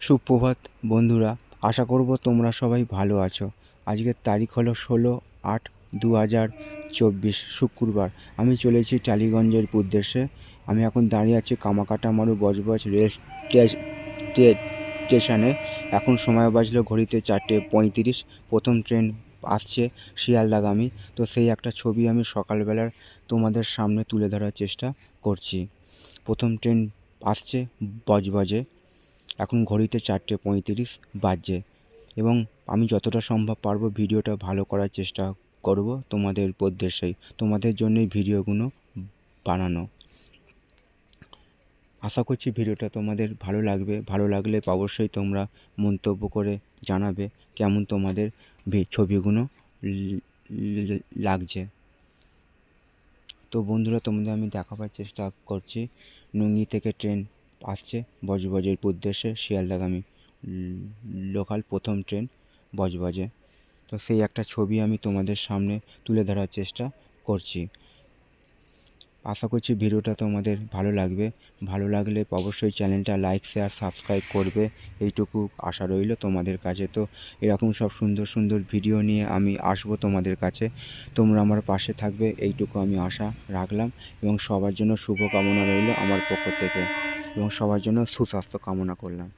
সুপ্রভাত, বন্ধুরা, আশা করব তোমরা সবাই ভালো আছো। আজকের তারিখ হলো ষোলো আট দু হাজার চব্বিশ শুক্রবার। আমি চলেছি টালিগঞ্জের উদ্দেশ্যে। আমি এখন দাঁড়িয়ে আছি কামাকাটা মারু বজবজ রেল স্টে- স্টে- স্টেশনে। এখন সময় বাজলো ঘড়িতে চারটে পঁয়ত্রিশ। প্রথম ট্রেন আসছে শিয়ালদাগামী। তো সেই একটা ছবি আমি সকালবেলার তোমাদের সামনে তুলে ধরার চেষ্টা করছি। প্রথম ট্রেন আসছে বজবজে। এখন ঘড়িতে চারটে পঁয়ত্রিশ বাজছে। এবং আমি যতটা সম্ভব পারব ভিডিওটা ভালো করার চেষ্টা করব তোমাদের উদ্দেশ্যেই, তোমাদের জন্যই ভিডিওগুলো বানানো। আশা করছি ভিডিওটা তোমাদের ভালো লাগবে। ভালো লাগলে অবশ্যই তোমরা মন্তব্য করে জানাবে কেমন তোমাদের ছবিগুলো লাগছে। তো বন্ধুরা, তোমাদের আমি দেখাবার চেষ্টা করছি। নুঙ্গি থেকে ট্রেন আসছে বজবজের উদ্দেশ্যে শিয়ালদাগামী লোকাল প্রথম ট্রেন বজবজে। তো সেই একটা ছবি আমি তোমাদের সামনে তুলে ধরার চেষ্টা করছি। আশা করছি ভিডিওটা তোমাদের ভালো লাগবে। ভালো লাগলে অবশ্যই চ্যানেলটা লাইক, শেয়ার, সাবস্ক্রাইব করবে। এইটুকু আশা রইল তোমাদের কাছে। তো এরকম সব সুন্দর সুন্দর ভিডিও নিয়ে আমি আসব তোমাদের কাছে। তোমরা আমার পাশে থাকবে, এইটুকু আমি আশা রাখলাম। এবং সবার জন্য শুভকামনা রইল আমার পক্ষ থেকে। এবং সবার জন্য সুস্বাস্থ্য কামনা করলাম।